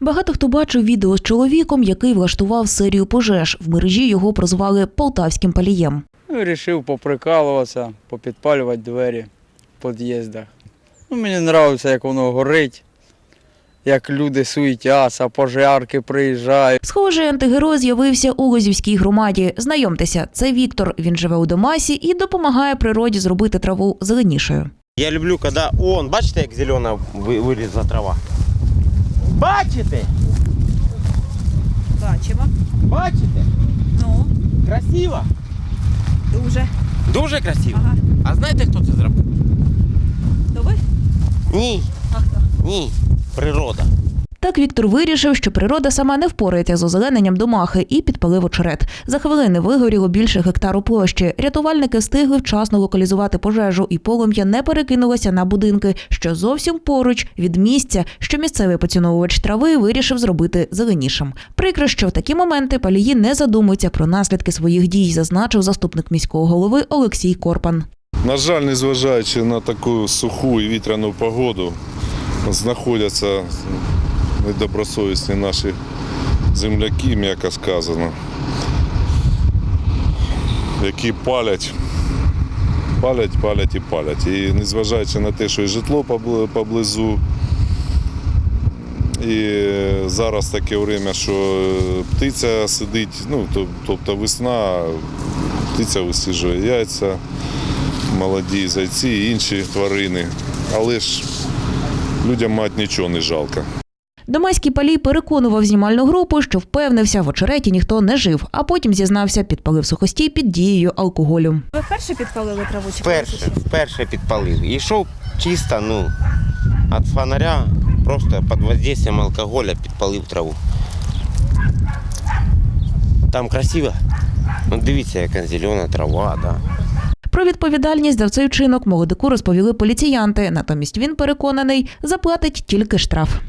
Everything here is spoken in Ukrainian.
Багато хто бачив відео з чоловіком, який влаштував серію пожеж. В мережі його прозвали полтавським палієм. Ну, Рішив поприкалуватися, попідпалювати двері в під'їздах. Ну, мені подобається, як воно горить, як люди суетяться, пожарки приїжджають. Схожий антигерой з'явився у Лозівській громаді. Знайомтеся, це Віктор. Він живе у Домасі і допомагає природі зробити траву зеленішою. Я люблю, коли он, бачите, як зелена ви- вилізла трава. Бачите? Бачимо. Бачите? Ну, Красиво? дуже. Дуже красиво. Ага. А знаєте, хто це зробив? То ви? Ні, А хто? ні. Природа. Так Віктор вирішив, що природа сама не впорається з озелененням домахи і підпалив очерет. За хвилини вигоріло більше гектару площі. Рятувальники встигли вчасно локалізувати пожежу, і полум'я не перекинулося на будинки, що зовсім поруч від місця, що місцевий поціновувач трави вирішив зробити зеленішим. Прикро, що в такі моменти палії не задумуються про наслідки своїх дій, зазначив заступник міського голови Олексій Корпан. На жаль, незважаючи на таку суху і вітряну погоду, знаходяться недобросовісні наші земляки, м'яко сказано, які палять, палять, палять і палять. І незважаючи на те, що і житло поблизу, і зараз таке время, що птиця сидить, ну, тобто весна, птиця висиджує яйця молоді зайці і інші тварини. Але ж людям мать нічого не жалко. Домайський палій переконував знімальну групу, що впевнився, в очереті ніхто не жив, а потім зізнався, підпалив сухостій під дією алкоголю. Ви вперше підпалили траву чи Вперше, вперше підпалив. І йшов чисто, ну, від фонаря, просто під воздействием алкоголя підпалив траву. Там красиво. Ну, дивіться, яка зелена трава, да. Про відповідальність за цей вчинок молодику розповіли поліціянти. Натомість він переконаний, заплатить тільки штраф.